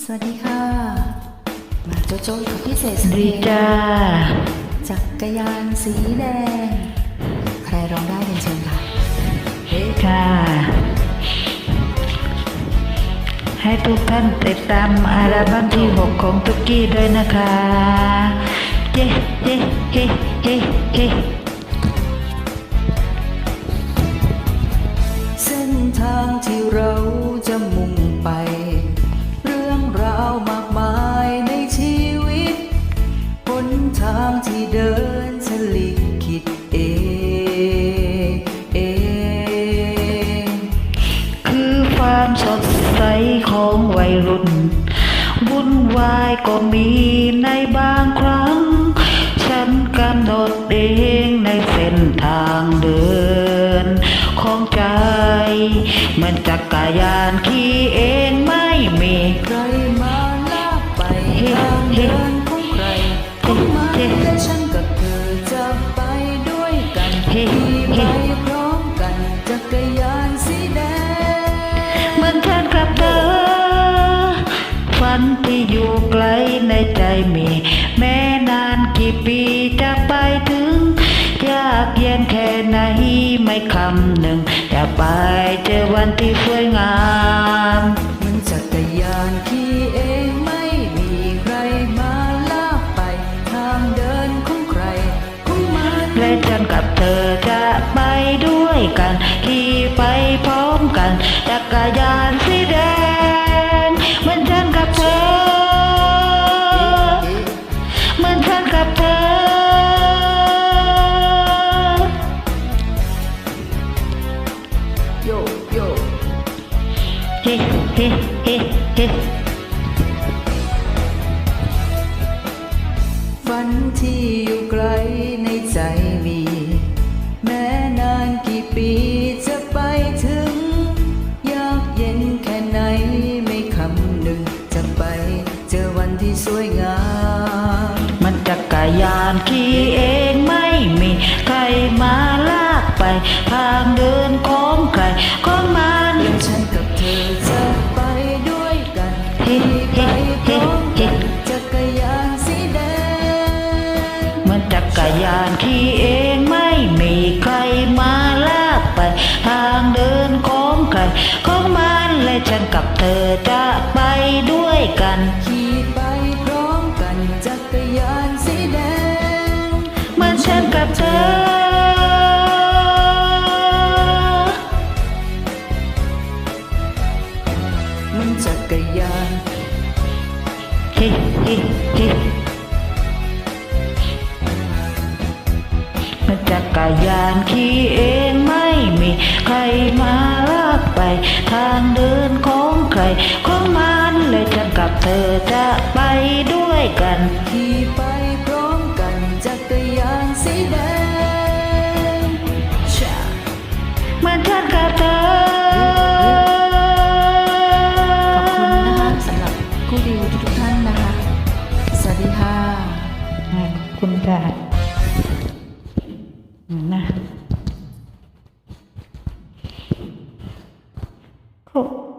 สวัสดีค่ะ มาโจโจ้กับพี่เศษสดีเนจ้าจักรยานสีแดง ใครร้องได้เป็นเชิญค่ะ เฮ้ค่ะ ให้ทุกท่านติดตามอัลบั้มที่ 6 ของตุกกี้ด้วยนะคะเย้เย้เฮ้เฮ้ เดินฉลิกคิดเองเองคือความสดใสของวัยรุ่น วุ่นวายก็มีในบางครั้ง ฉันกำหนดเองในเส้นทางเดิน ของใจ มันจักรยานขี่เอง ที่อยู่ไกลในใจมี แม้นานกี่ปีจะไปถึง ยากเย็นแค่ไหนไม่คำหนึ่ง จะไปเจอวันที่สวยงามมันจักรยานขี่เองไม่มีใครมาลากไปทางเดินของใครของมันและฉันกับเธอจะไปด้วยกันขี่ไปพร้อมกันจักรยานสี ฮ้เฮ้เฮ้ฝันที่อยู่ไกลในใจมี แม้นานกี่ปีจะไปถึง ยากเย็นแค่ไหนไม่คำหนึ่ง จะไปเจอวันที่สวยงาม มันจักรยานขี่เอง ยานขี่เองไม่มีใครมาลากไป ทางเดินของใครของมันและฉันกับเธอจะไปด้วยกัน ขี่ไปพร้อมกันจักรยานสีแดงเหมือนฉันกับเธอมันจักรยานเฮ้เจักรยานขี่เองไม่มีใครมาลากไป ทางเดินของใครของมันและฉันกับเธอจะไปด้วยกันขี่ไปพร้อมกันจักรยานสีแดงชาเหมือนฉันกับเธอขอบคุณนะคะ 哦